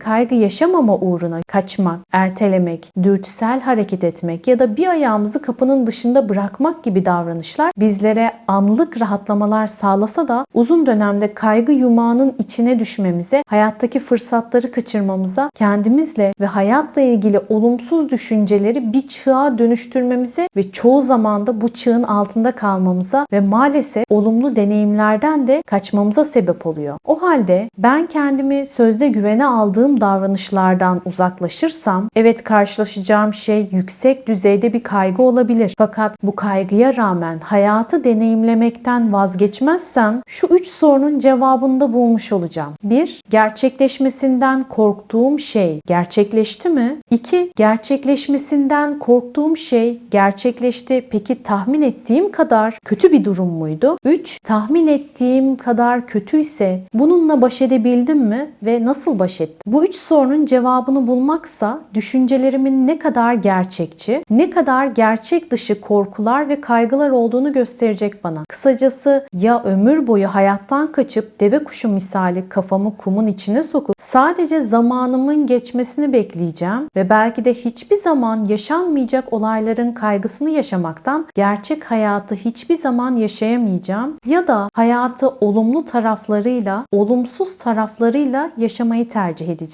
kaygı yaşamama uğruna kaçmak, ertelemek, dürtüsel hareket etmek ya da bir ayağımızı kapının dışında bırakmak gibi davranışlar bizlere anlık rahatlamalar sağlasa da uzun dönemde kaygı yumağının içine düşmemize, hayattaki fırsatları kaçırmamıza, kendimizle ve hayatla ilgili olumsuz düşünceleri bir çığa dönüştürmemize ve çoğu zaman da bu çığın altında kalmamıza ve maalesef olumlu deneyimlerden de kaçmamıza sebep oluyor. O halde ben kendimi sözde güvene aldığım davranışlardan uzaklaşırsam evet karşılaşacağım şey yüksek düzeyde bir kaygı olabilir. Fakat bu kaygıya rağmen hayatı deneyimlemekten vazgeçmezsem şu üç sorunun cevabını da bulmuş olacağım. 1. Gerçekleşmesinden korktuğum şey gerçekleşti mi? 2. Gerçekleşmesinden korktuğum şey gerçekleşti. Peki tahmin ettiğim kadar kötü bir durum muydu? 3. Tahmin ettiğim kadar kötüyse bununla baş edebildim mi ve nasıl baş ettim? Bu üç sorunun cevabını bulmaksa düşüncelerimin ne kadar gerçekçi, ne kadar gerçek dışı korkular ve kaygılar olduğunu gösterecek bana. Kısacası ya ömür boyu hayattan kaçıp deve kuşu misali kafamı kumun içine sokup sadece zamanımın geçmesini bekleyeceğim ve belki de hiçbir zaman yaşanmayacak olayların kaygısını yaşamaktan gerçek hayatı hiçbir zaman yaşayamayacağım ya da hayatı olumlu taraflarıyla, olumsuz taraflarıyla yaşamayı tercih edeceğim.